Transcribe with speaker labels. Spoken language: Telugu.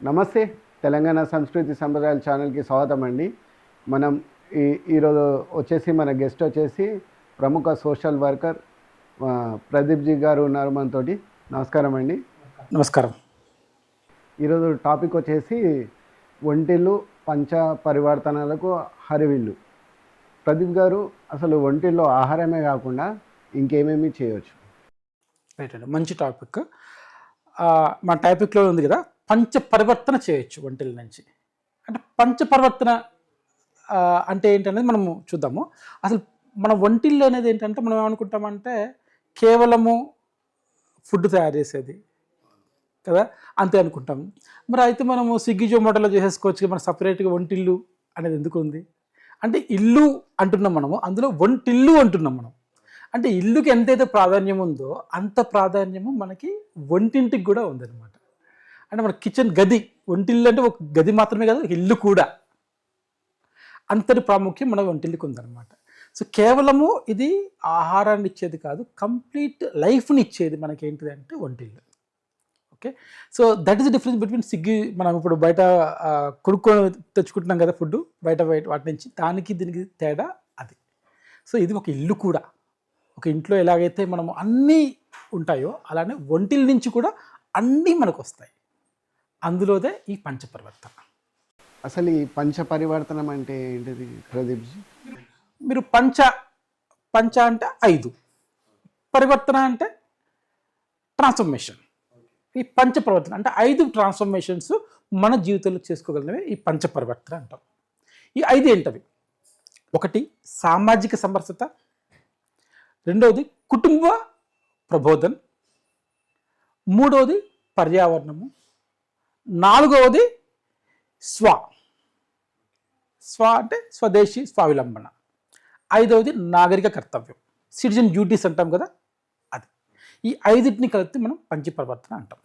Speaker 1: నమస్తే తెలంగాణ సంస్కృతి సంప్రదాయాల ఛానల్కి స్వాగతం అండి. మనం ఈ ఈరోజు వచ్చేసి మన గెస్ట్ వచ్చేసి ప్రముఖ సోషల్ వర్కర్ ఆ, ప్రదీప్ జీ గారు ఉన్నారు మనతోటి. నమస్కారం అండి.
Speaker 2: నమస్కారం.
Speaker 1: ఈరోజు టాపిక్ వచ్చేసి ఒంటిల్లు పంచ పరివర్తనలకు హరివిల్లు. ప్రదీప్ గారు అసలు ఒంటిల్లో ఆహారమే కాకుండా ఇంకేమేమి చేయవచ్చు?
Speaker 2: రైట్ అండి మంచి టాపిక్. మన టాపిక్లో ఉంది కదా పంచ పరివర్తన చేయొచ్చు వంటల నుంచి. అంటే పంచ పరివర్తన అంటే ఏంటనేది మనము చూద్దాము. అసలు మన ఒంటిల్లు అనేది ఏంటంటే మనం ఏమనుకుంటామంటే కేవలము ఫుడ్ తయారు చేసేది కదా? అంతే అనుకుంటాం. మరి అయితే మనము స్విగ్గీ జొమాటోలో చేసేసుకోవచ్చు మన సపరేట్గా వంటిల్లు అనేది ఎందుకు ఉంది? అంటే ఇల్లు అంటున్నాం మనము అందులో వంటిల్లు అంటున్నాం మనం. అంటే ఇల్లుకి ఎంతైతే ప్రాధాన్యం ఉందో అంత ప్రాధాన్యము మనకి వంటింటికి కూడా ఉందన్నమాట. అంటే మన కిచెన్ గది వంటిల్లు అంటే ఒక గది మాత్రమే కాదు ఒక ఇల్లు కూడా. అంతటి ప్రాముఖ్యం మన వంటిల్లుకి ఉందన్నమాట. సో కేవలము ఇది ఆహారాన్ని ఇచ్చేది కాదు కంప్లీట్ లైఫ్ని ఇచ్చేది మనకి ఏంటిది అంటే వంటిల్లు. Okay? So that is the difference between Swiggy మనం ఇప్పుడు బయట కొనుక్కొని తెచ్చుకుంటున్నాం కదా ఫుడ్ బయట బయట వాటి నుంచి దానికి దీనికి తేడా అది. సో ఇది ఒక ఇల్లు కూడా. ఒక ఇంట్లో ఎలాగైతే మనము అన్నీ ఉంటాయో అలానే ఒంటిల నుంచి కూడా అన్నీ మనకు వస్తాయి అందులోదే ఈ పంచపరివర్తన.
Speaker 1: అసలు ఈ పంచ పరివర్తనం అంటే ఏంటిది ప్రదీప్ జీ
Speaker 2: మీరు పంచ పంచ అంటే ఐదు. పరివర్తన అంటే ట్రాన్స్ఫర్మేషన్ ఈ పంచ పరివర్తన అంటే ఐదు ట్రాన్స్ఫర్మేషన్స్ మన జీవితంలో చేసుకోగలిగినవి ఈ పంచ పరివర్తన అంటాం. ఈ ఐదు ఏంటవి? ఒకటి సామాజిక సమరసత. రెండవది కుటుంబ ప్రబోధన్. మూడవది పర్యావరణము. నాలుగవది స్వ. స్వ అంటే స్వదేశీ స్వావలంబన. ఐదవది నాగరిక కర్తవ్యం. సిటిజన్ డ్యూటీస్ అంటాం కదా అది. ఈ ఐదింటిని కలిపి మనం పంచి ప్రవర్తన అంటాం.